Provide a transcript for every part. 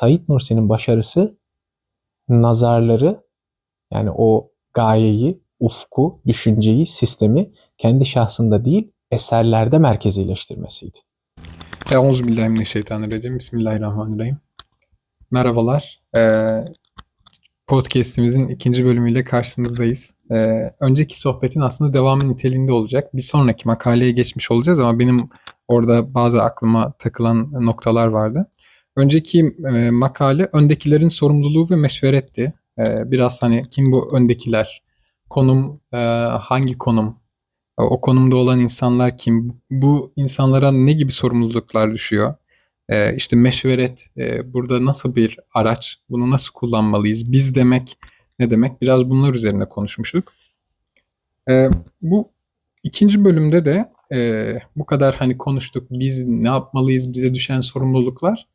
Said Nursi'nin başarısı nazarları yani o gayeyi, ufku, düşünceyi, sistemi kendi şahsında değil eserlerde merkezileştirmesiydi. Euzubillahimineşşeytanirracim. Bismillahirrahmanirrahim. Merhabalar. Ee, podcast'imizin ikinci bölümüyle karşınızdayız. Ee, önceki sohbetin aslında devamı niteliğinde olacak. Bir sonraki makaleye geçmiş olacağız ama benim orada bazı aklıma takılan noktalar vardı. Önceki e, makale öndekilerin sorumluluğu ve meşveretti. Ee, biraz hani kim bu öndekiler, konum, e, hangi konum, o konumda olan insanlar kim, bu insanlara ne gibi sorumluluklar düşüyor? Ee, işte meşveret e, burada nasıl bir araç, bunu nasıl kullanmalıyız, biz demek ne demek? Biraz bunlar üzerine konuşmuştuk. Ee, bu ikinci bölümde de e, bu kadar hani konuştuk, biz ne yapmalıyız, bize düşen sorumluluklar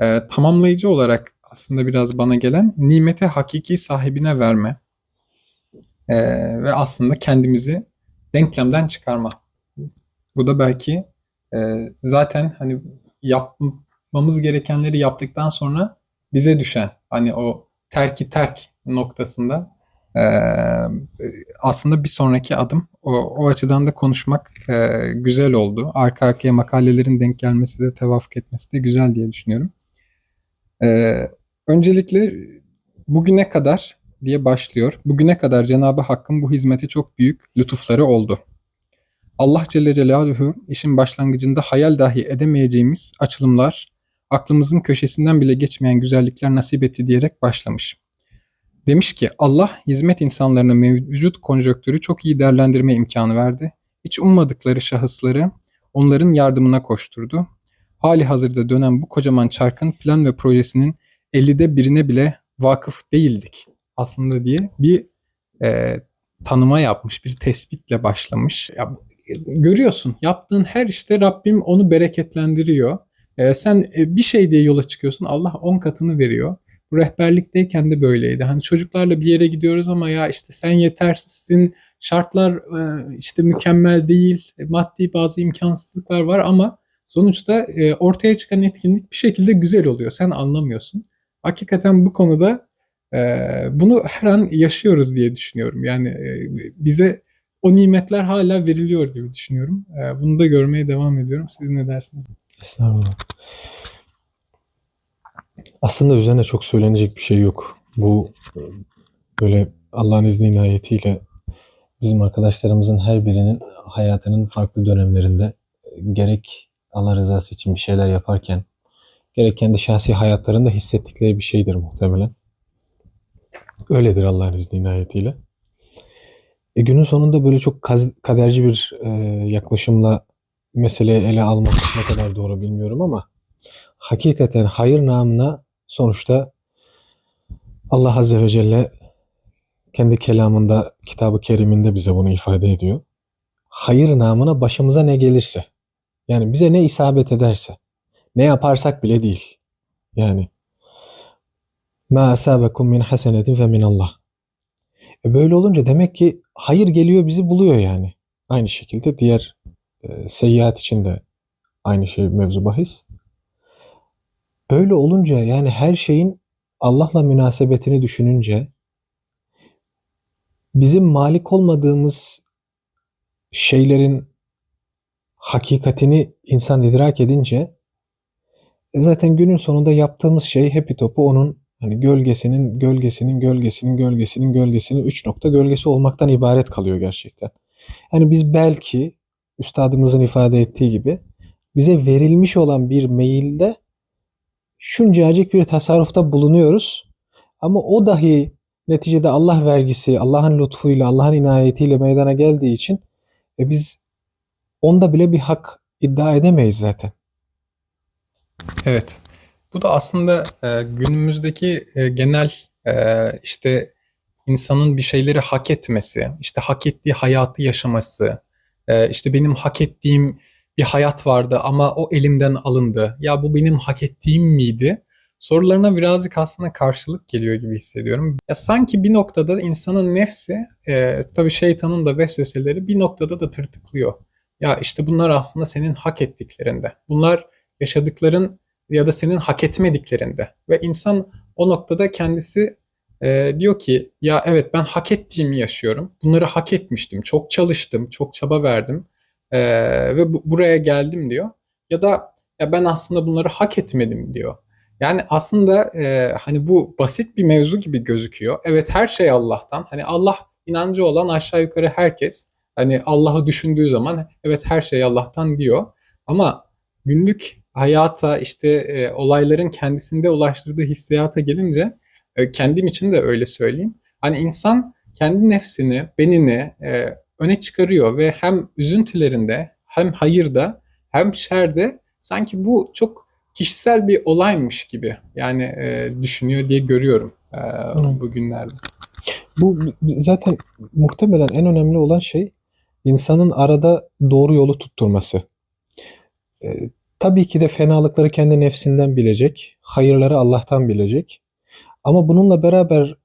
e, tamamlayıcı olarak aslında biraz bana gelen nimete hakiki sahibine verme E, ve aslında kendimizi denklemden çıkarma. Bu da belki e, zaten hani yapmamız gerekenleri yaptıktan sonra bize düşen hani o terki terk noktasında e, aslında bir sonraki adım. O, o açıdan da konuşmak e, güzel oldu. Arka arkaya makalelerin denk gelmesi de tevafuk etmesi de güzel diye düşünüyorum. E, öncelikle bugüne kadar diye başlıyor. Bugüne kadar Cenab-ı Hakk'ın bu hizmeti çok büyük lütufları oldu. Allah Celle Celaluhu işin başlangıcında hayal dahi edemeyeceğimiz açılımlar, aklımızın köşesinden bile geçmeyen güzellikler nasip etti diyerek başlamış. Demiş ki Allah hizmet insanlarına mevcut konjonktürü çok iyi değerlendirme imkanı verdi. Hiç ummadıkları şahısları onların yardımına koşturdu. Hali hazırda dönen bu kocaman çarkın plan ve projesinin 50'de birine bile vakıf değildik aslında diye bir e, tanıma yapmış, bir tespitle başlamış. Ya, görüyorsun yaptığın her işte Rabbim onu bereketlendiriyor. E, sen e, bir şey diye yola çıkıyorsun Allah on katını veriyor. Bu rehberlikteyken de böyleydi. Hani çocuklarla bir yere gidiyoruz ama ya işte sen yetersizsin, şartlar e, işte mükemmel değil, e, maddi bazı imkansızlıklar var ama sonuçta e, ortaya çıkan etkinlik bir şekilde güzel oluyor. Sen anlamıyorsun. Hakikaten bu konuda ee, bunu her an yaşıyoruz diye düşünüyorum. Yani e, bize o nimetler hala veriliyor gibi düşünüyorum. Ee, bunu da görmeye devam ediyorum. Siz ne dersiniz? Estağfurullah. Aslında üzerine çok söylenecek bir şey yok. Bu e, böyle Allah'ın izni inayetiyle bizim arkadaşlarımızın her birinin hayatının farklı dönemlerinde e, gerek Allah rızası için bir şeyler yaparken gerek kendi şahsi hayatlarında hissettikleri bir şeydir muhtemelen. Öyledir Allah'ın izni inayetiyle. E, günün sonunda böyle çok kaderci bir e, yaklaşımla meseleyi ele almak ne kadar doğru bilmiyorum ama hakikaten hayır namına sonuçta Allah Azze ve Celle kendi kelamında, kitabı keriminde bize bunu ifade ediyor. Hayır namına başımıza ne gelirse, yani bize ne isabet ederse, ne yaparsak bile değil. Yani Ma asabekum min hasenetin fe min Allah. E böyle olunca demek ki hayır geliyor bizi buluyor yani. Aynı şekilde diğer e, seyyiat için de aynı şey mevzu bahis. Böyle olunca yani her şeyin Allah'la münasebetini düşününce bizim malik olmadığımız şeylerin hakikatini insan idrak edince e zaten günün sonunda yaptığımız şey hepi topu onun Hani gölgesinin, gölgesinin, gölgesinin, gölgesinin, gölgesinin üç nokta gölgesi olmaktan ibaret kalıyor gerçekten. Yani biz belki üstadımızın ifade ettiği gibi bize verilmiş olan bir mailde şuncacık bir tasarrufta bulunuyoruz. Ama o dahi neticede Allah vergisi, Allah'ın lütfuyla, Allah'ın inayetiyle meydana geldiği için e biz onda bile bir hak iddia edemeyiz zaten. Evet. Bu da aslında e, günümüzdeki e, genel e, işte insanın bir şeyleri hak etmesi, işte hak ettiği hayatı yaşaması, e, işte benim hak ettiğim bir hayat vardı ama o elimden alındı. Ya bu benim hak ettiğim miydi? Sorularına birazcık aslında karşılık geliyor gibi hissediyorum. Ya sanki bir noktada insanın nefsi, e, tabii şeytanın da vesveseleri bir noktada da tırtıklıyor. Ya işte bunlar aslında senin hak ettiklerinde. Bunlar yaşadıkların ya da senin hak etmediklerinde ve insan o noktada kendisi e, diyor ki ya evet ben hak ettiğimi yaşıyorum. Bunları hak etmiştim. Çok çalıştım, çok çaba verdim e, ve bu- buraya geldim diyor. Ya da ya ben aslında bunları hak etmedim diyor. Yani aslında e, hani bu basit bir mevzu gibi gözüküyor. Evet her şey Allah'tan. Hani Allah inancı olan aşağı yukarı herkes hani Allah'ı düşündüğü zaman evet her şey Allah'tan diyor. Ama günlük hayata işte e, olayların kendisinde ulaştırdığı hissiyata gelince e, kendim için de öyle söyleyeyim. Hani insan kendi nefsini, benini e, öne çıkarıyor ve hem üzüntülerinde hem hayırda hem şerde sanki bu çok kişisel bir olaymış gibi yani e, düşünüyor diye görüyorum e, bugünlerde. Bu zaten muhtemelen en önemli olan şey insanın arada doğru yolu tutturması. Ee, tabii ki de fenalıkları kendi nefsinden bilecek, hayırları Allah'tan bilecek. Ama bununla beraber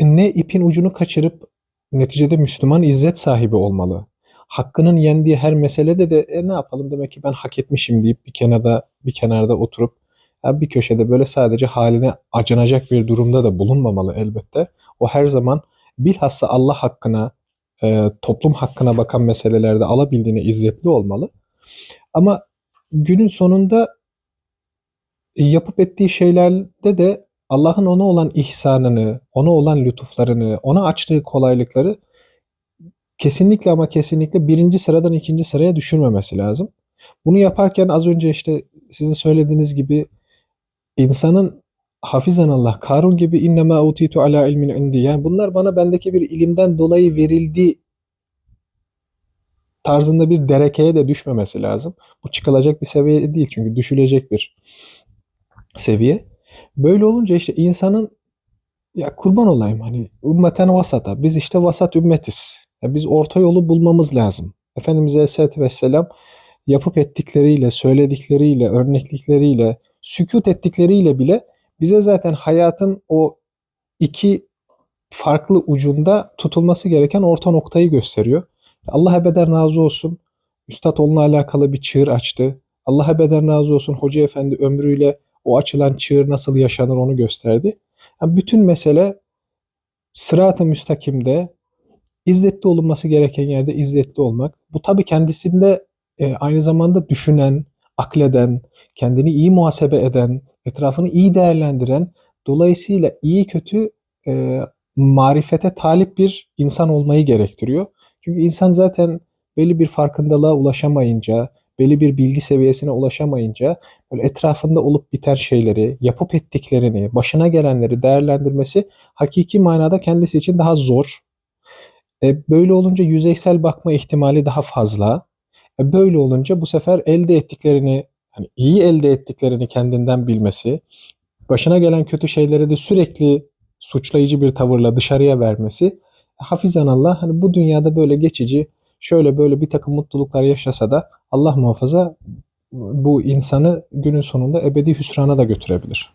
ne ipin ucunu kaçırıp neticede Müslüman izzet sahibi olmalı. Hakkının yendiği her meselede de e, ne yapalım demek ki ben hak etmişim deyip bir kenarda bir kenarda oturup ya bir köşede böyle sadece haline acınacak bir durumda da bulunmamalı elbette. O her zaman bilhassa Allah hakkına, e, toplum hakkına bakan meselelerde alabildiğine izzetli olmalı. Ama günün sonunda yapıp ettiği şeylerde de Allah'ın ona olan ihsanını, ona olan lütuflarını, ona açtığı kolaylıkları kesinlikle ama kesinlikle birinci sıradan ikinci sıraya düşürmemesi lazım. Bunu yaparken az önce işte sizin söylediğiniz gibi insanın hafizan Allah, Karun gibi innema utitu ala ilmin indi. Yani bunlar bana bendeki bir ilimden dolayı verildi tarzında bir derekeye de düşmemesi lazım. Bu çıkılacak bir seviye değil çünkü düşülecek bir seviye. Böyle olunca işte insanın ya kurban olayım hani ümmeten vasata. Biz işte vasat ümmetiz. Ya biz orta yolu bulmamız lazım. Efendimiz Aleyhisselatü Vesselam yapıp ettikleriyle, söyledikleriyle, örneklikleriyle, sükut ettikleriyle bile bize zaten hayatın o iki farklı ucunda tutulması gereken orta noktayı gösteriyor. Allah ebeden razı olsun. Üstad onunla alakalı bir çığır açtı. Allah ebeden razı olsun. Hoca Efendi ömrüyle o açılan çığır nasıl yaşanır onu gösterdi. Yani bütün mesele sırat-ı müstakimde izzetli olunması gereken yerde izzetli olmak. Bu tabii kendisinde e, aynı zamanda düşünen, akleden, kendini iyi muhasebe eden, etrafını iyi değerlendiren, dolayısıyla iyi kötü e, marifete talip bir insan olmayı gerektiriyor. Çünkü insan zaten belli bir farkındalığa ulaşamayınca, belli bir bilgi seviyesine ulaşamayınca böyle etrafında olup biten şeyleri, yapıp ettiklerini, başına gelenleri değerlendirmesi hakiki manada kendisi için daha zor. E, böyle olunca yüzeysel bakma ihtimali daha fazla. E, böyle olunca bu sefer elde ettiklerini, hani iyi elde ettiklerini kendinden bilmesi, başına gelen kötü şeyleri de sürekli suçlayıcı bir tavırla dışarıya vermesi, hafizan Allah hani bu dünyada böyle geçici, şöyle böyle bir takım mutluluklar yaşasa da Allah muhafaza bu insanı günün sonunda ebedi hüsrana da götürebilir.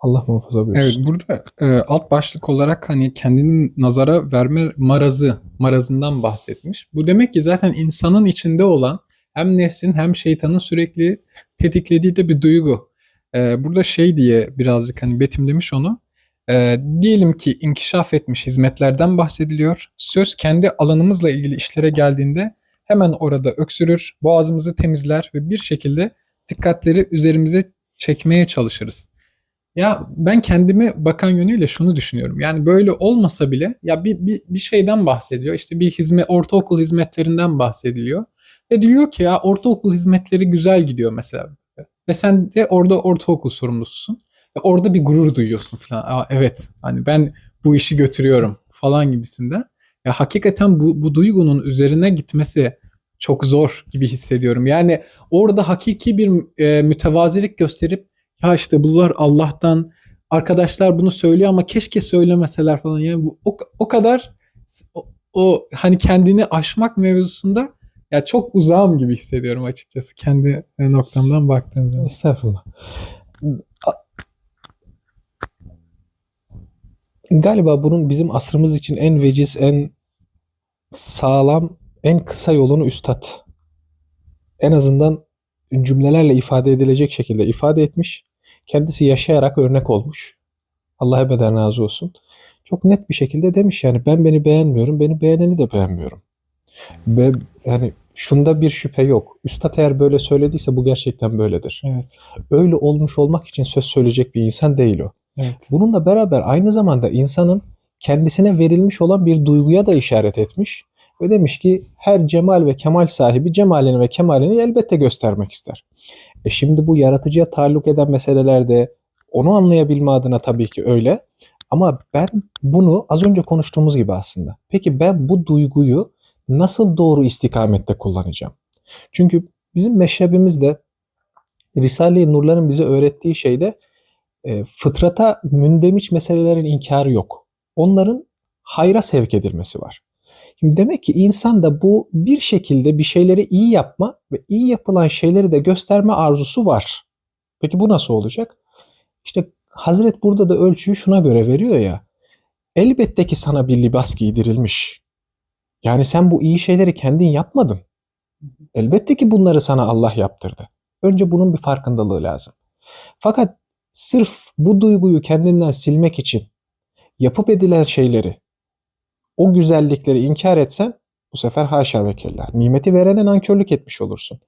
Allah muhafaza buyursun. Evet burada e, alt başlık olarak hani kendini nazara verme marazı, marazından bahsetmiş. Bu demek ki zaten insanın içinde olan hem nefsin hem şeytanın sürekli tetiklediği de bir duygu. E, burada şey diye birazcık hani betimlemiş onu. E, diyelim ki inkişaf etmiş hizmetlerden bahsediliyor. Söz kendi alanımızla ilgili işlere geldiğinde hemen orada öksürür, boğazımızı temizler ve bir şekilde dikkatleri üzerimize çekmeye çalışırız. Ya ben kendime bakan yönüyle şunu düşünüyorum. Yani böyle olmasa bile ya bir, bir, bir şeyden bahsediyor. İşte bir hizmet, ortaokul hizmetlerinden bahsediliyor. Ve diyor ki ya ortaokul hizmetleri güzel gidiyor mesela. Ve sen de orada ortaokul sorumlususun. Ve orada bir gurur duyuyorsun falan. Aa, evet hani ben bu işi götürüyorum falan gibisinden. Ya hakikaten bu, bu duygunun üzerine gitmesi çok zor gibi hissediyorum. Yani orada hakiki bir e, mütevazilik gösterip ya işte bunlar Allah'tan arkadaşlar bunu söylüyor ama keşke söylemeseler falan. Yani bu o, o kadar o, o hani kendini aşmak mevzusunda ya çok uzağım gibi hissediyorum açıkçası kendi e, noktamdan baktığım zaman. Estağfurullah. Galiba bunun bizim asrımız için en veciz, en sağlam, en kısa yolunu üstad. En azından cümlelerle ifade edilecek şekilde ifade etmiş. Kendisi yaşayarak örnek olmuş. Allah ebeden razı olsun. Çok net bir şekilde demiş yani ben beni beğenmiyorum, beni beğeneni de beğenmiyorum. Ve yani şunda bir şüphe yok. Üstad eğer böyle söylediyse bu gerçekten böyledir. Evet. Öyle olmuş olmak için söz söyleyecek bir insan değil o. Evet. Bununla beraber aynı zamanda insanın kendisine verilmiş olan bir duyguya da işaret etmiş ve demiş ki her cemal ve kemal sahibi cemalini ve kemalini elbette göstermek ister. E şimdi bu yaratıcıya taalluk eden meselelerde onu anlayabilme adına tabii ki öyle. Ama ben bunu az önce konuştuğumuz gibi aslında. Peki ben bu duyguyu nasıl doğru istikamette kullanacağım? Çünkü bizim meşrebimizde Risale-i Nurların bize öğrettiği şeyde e, fıtrata mündemiş meselelerin inkarı yok. Onların hayra sevk edilmesi var. Şimdi demek ki insan da bu bir şekilde bir şeyleri iyi yapma ve iyi yapılan şeyleri de gösterme arzusu var. Peki bu nasıl olacak? İşte Hazret burada da ölçüyü şuna göre veriyor ya. Elbette ki sana bir libas giydirilmiş. Yani sen bu iyi şeyleri kendin yapmadın. Elbette ki bunları sana Allah yaptırdı. Önce bunun bir farkındalığı lazım. Fakat sırf bu duyguyu kendinden silmek için yapıp edilen şeyleri, o güzellikleri inkar etsen bu sefer haşa ve kella. Nimeti verene nankörlük etmiş olursun.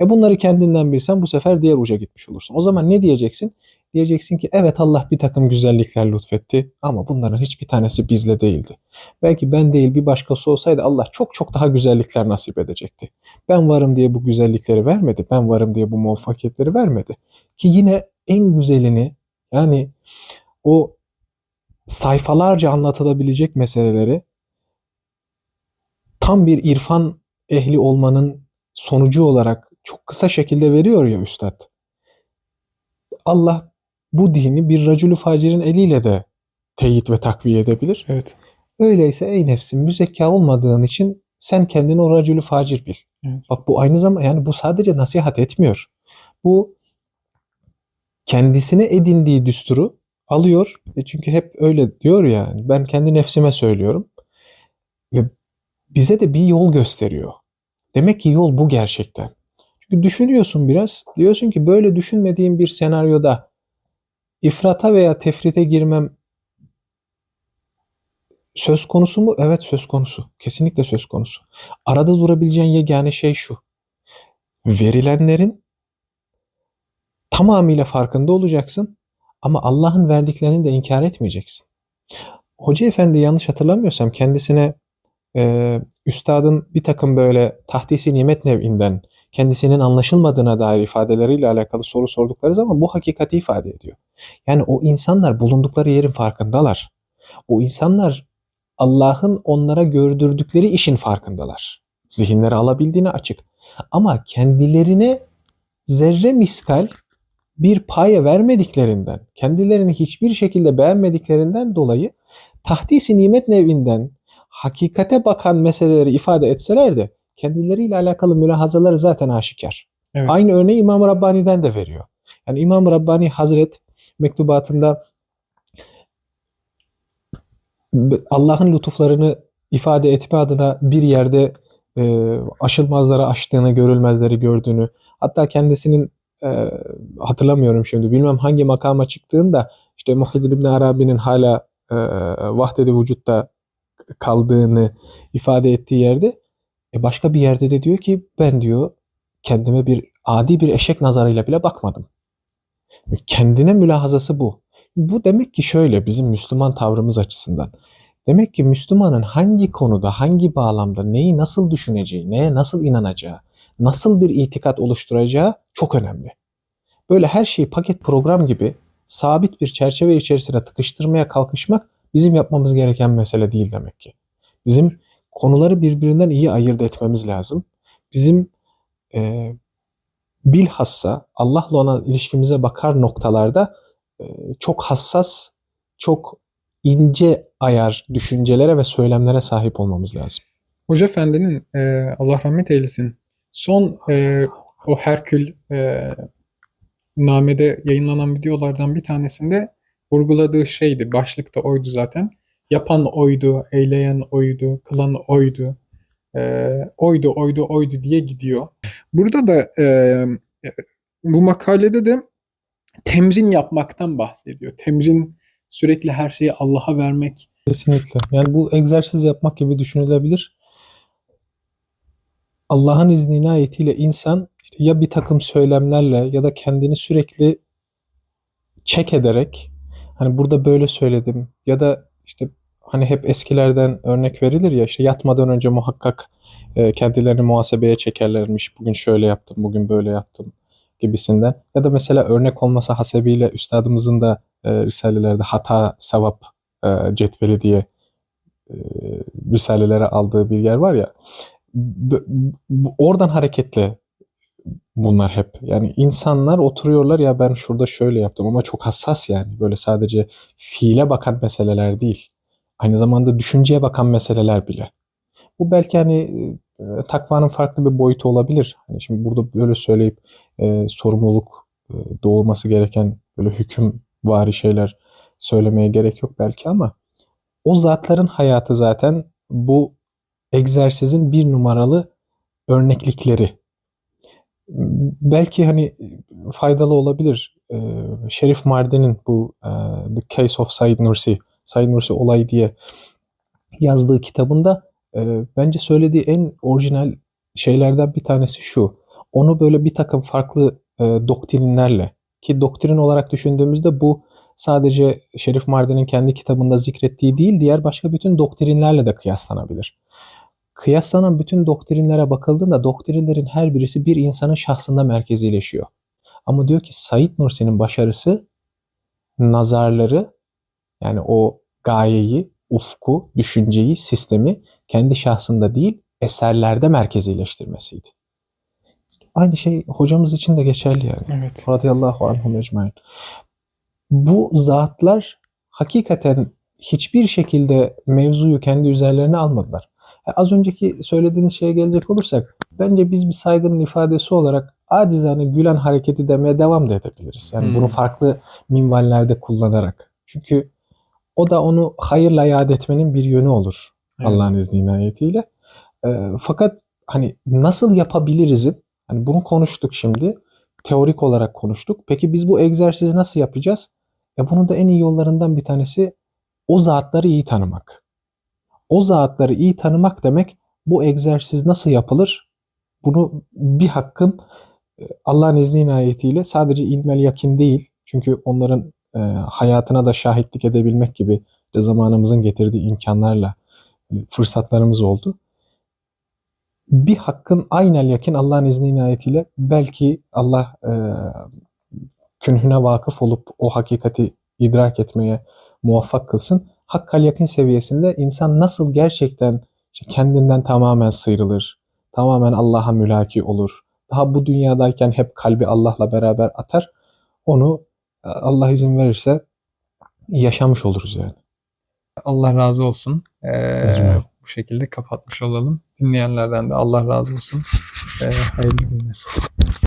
E bunları kendinden bilsen bu sefer diğer uca gitmiş olursun. O zaman ne diyeceksin? Diyeceksin ki evet Allah bir takım güzellikler lütfetti ama bunların hiçbir tanesi bizle değildi. Belki ben değil bir başkası olsaydı Allah çok çok daha güzellikler nasip edecekti. Ben varım diye bu güzellikleri vermedi. Ben varım diye bu muvaffakiyetleri vermedi. Ki yine en güzelini yani o sayfalarca anlatılabilecek meseleleri tam bir irfan ehli olmanın sonucu olarak çok kısa şekilde veriyor ya üstad. Allah bu dini bir racülü facirin eliyle de teyit ve takviye edebilir. Evet. Öyleyse ey nefsim müzekka olmadığın için sen kendini o racülü facir bil. Evet. Bak bu aynı zamanda yani bu sadece nasihat etmiyor. Bu kendisine edindiği düsturu alıyor. E çünkü hep öyle diyor ya hani ben kendi nefsime söylüyorum. Ve bize de bir yol gösteriyor. Demek ki yol bu gerçekten. Çünkü düşünüyorsun biraz. Diyorsun ki böyle düşünmediğim bir senaryoda ifrata veya tefrite girmem söz konusu mu? Evet söz konusu. Kesinlikle söz konusu. Arada durabileceğin yegane şey şu. Verilenlerin tamamıyla farkında olacaksın ama Allah'ın verdiklerini de inkar etmeyeceksin. Hoca Efendi yanlış hatırlamıyorsam kendisine e, üstadın bir takım böyle tahdisi nimet nevinden kendisinin anlaşılmadığına dair ifadeleriyle alakalı soru sordukları zaman bu hakikati ifade ediyor. Yani o insanlar bulundukları yerin farkındalar. O insanlar Allah'ın onlara gördürdükleri işin farkındalar. Zihinleri alabildiğine açık. Ama kendilerine zerre miskal bir paya vermediklerinden, kendilerini hiçbir şekilde beğenmediklerinden dolayı tahdisi nimet nevinden hakikate bakan meseleleri ifade etseler de kendileriyle alakalı mülahazaları zaten aşikar. Evet. Aynı örneği İmam Rabbani'den de veriyor. Yani İmam Rabbani Hazret mektubatında Allah'ın lütuflarını ifade etme adına bir yerde e, aşılmazları aştığını, görülmezleri gördüğünü, hatta kendisinin e, hatırlamıyorum şimdi, bilmem hangi makama çıktığında işte Muhyiddin İbn Arabi'nin hala e, vahdedi vücutta kaldığını ifade ettiği yerde e başka bir yerde de diyor ki ben diyor kendime bir adi bir eşek nazarıyla bile bakmadım. Kendine mülahazası bu. Bu demek ki şöyle bizim Müslüman tavrımız açısından. Demek ki Müslümanın hangi konuda, hangi bağlamda neyi nasıl düşüneceği, neye nasıl inanacağı, nasıl bir itikat oluşturacağı çok önemli. Böyle her şeyi paket program gibi sabit bir çerçeve içerisine tıkıştırmaya kalkışmak bizim yapmamız gereken mesele değil demek ki. Bizim konuları birbirinden iyi ayırt etmemiz lazım. Bizim e, bilhassa Allah'la olan ilişkimize bakar noktalarda e, çok hassas, çok ince ayar düşüncelere ve söylemlere sahip olmamız lazım. Hoca Efendi'nin e, Allah rahmet eylesin son e, o Herkül e, namede yayınlanan videolardan bir tanesinde vurguladığı şeydi. Başlıkta oydu zaten. Yapan oydu, eyleyen oydu, kılan oydu. E, oydu, oydu, oydu diye gidiyor. Burada da e, e, bu makalede de temrin yapmaktan bahsediyor. Temrin sürekli her şeyi Allah'a vermek. Kesinlikle. Yani bu egzersiz yapmak gibi düşünülebilir. Allah'ın izni inayetiyle insan işte ya bir takım söylemlerle ya da kendini sürekli çek ederek hani burada böyle söyledim ya da işte hani hep eskilerden örnek verilir ya işte yatmadan önce muhakkak e, kendilerini muhasebeye çekerlermiş. Bugün şöyle yaptım, bugün böyle yaptım gibisinden. Ya da mesela örnek olmasa hasebiyle üstadımızın da e, risalelerde hata sevap e, cetveli diye e, risalelere aldığı bir yer var ya. oradan hareketle bunlar hep. Yani insanlar oturuyorlar ya ben şurada şöyle yaptım ama çok hassas yani. Böyle sadece fiile bakan meseleler değil. Aynı zamanda düşünceye bakan meseleler bile. Bu belki hani e, takvanın farklı bir boyutu olabilir. Hani şimdi burada böyle söyleyip e, sorumluluk e, doğurması gereken böyle hüküm vari şeyler söylemeye gerek yok belki ama o zatların hayatı zaten bu egzersizin bir numaralı örneklikleri. Belki hani faydalı olabilir. Ee, Şerif Mardin'in bu e, The Case of Said Nursi, Said Nursi olay diye yazdığı kitabında e, bence söylediği en orijinal şeylerden bir tanesi şu. Onu böyle bir takım farklı e, doktrinlerle ki doktrin olarak düşündüğümüzde bu sadece Şerif Mardin'in kendi kitabında zikrettiği değil, diğer başka bütün doktrinlerle de kıyaslanabilir. Kıyaslanan bütün doktrinlere bakıldığında doktrinlerin her birisi bir insanın şahsında merkezileşiyor. Ama diyor ki Said Nursi'nin başarısı nazarları yani o gayeyi, ufku, düşünceyi, sistemi kendi şahsında değil eserlerde merkezileştirmesiydi. Aynı şey hocamız için de geçerli yani. Evet. Radıyallahu anhum ecmain. Bu zatlar hakikaten hiçbir şekilde mevzuyu kendi üzerlerine almadılar. E, Az önceki söylediğiniz şeye gelecek olursak bence biz bir saygının ifadesi olarak acizane gülen hareketi demeye devam da edebiliriz. Yani Hmm. bunu farklı minvallerde kullanarak. Çünkü o da onu hayırla yad etmenin bir yönü olur. Evet. Allah'ın izni inayetiyle. E, fakat hani nasıl yapabilirizin hani bunu konuştuk şimdi. Teorik olarak konuştuk. Peki biz bu egzersizi nasıl yapacağız? Ya bunun da en iyi yollarından bir tanesi o zatları iyi tanımak. O zatları iyi tanımak demek bu egzersiz nasıl yapılır? Bunu bir hakkın e, Allah'ın izni inayetiyle sadece ilmel yakin değil. Çünkü onların e, hayatına da şahitlik edebilmek gibi de zamanımızın getirdiği imkanlarla e, fırsatlarımız oldu. Bir hakkın aynel yakin Allah'ın izni inayetiyle belki Allah e, künhüne vakıf olup o hakikati idrak etmeye muvaffak kılsın. Hakkal yakın seviyesinde insan nasıl gerçekten kendinden tamamen sıyrılır, tamamen Allah'a mülaki olur. Daha bu dünyadayken hep kalbi Allah'la beraber atar. Onu Allah izin verirse yaşamış oluruz yani. Allah razı olsun. Ee, bu şekilde kapatmış olalım. Dinleyenlerden de Allah razı olsun. Ee, hayırlı günler.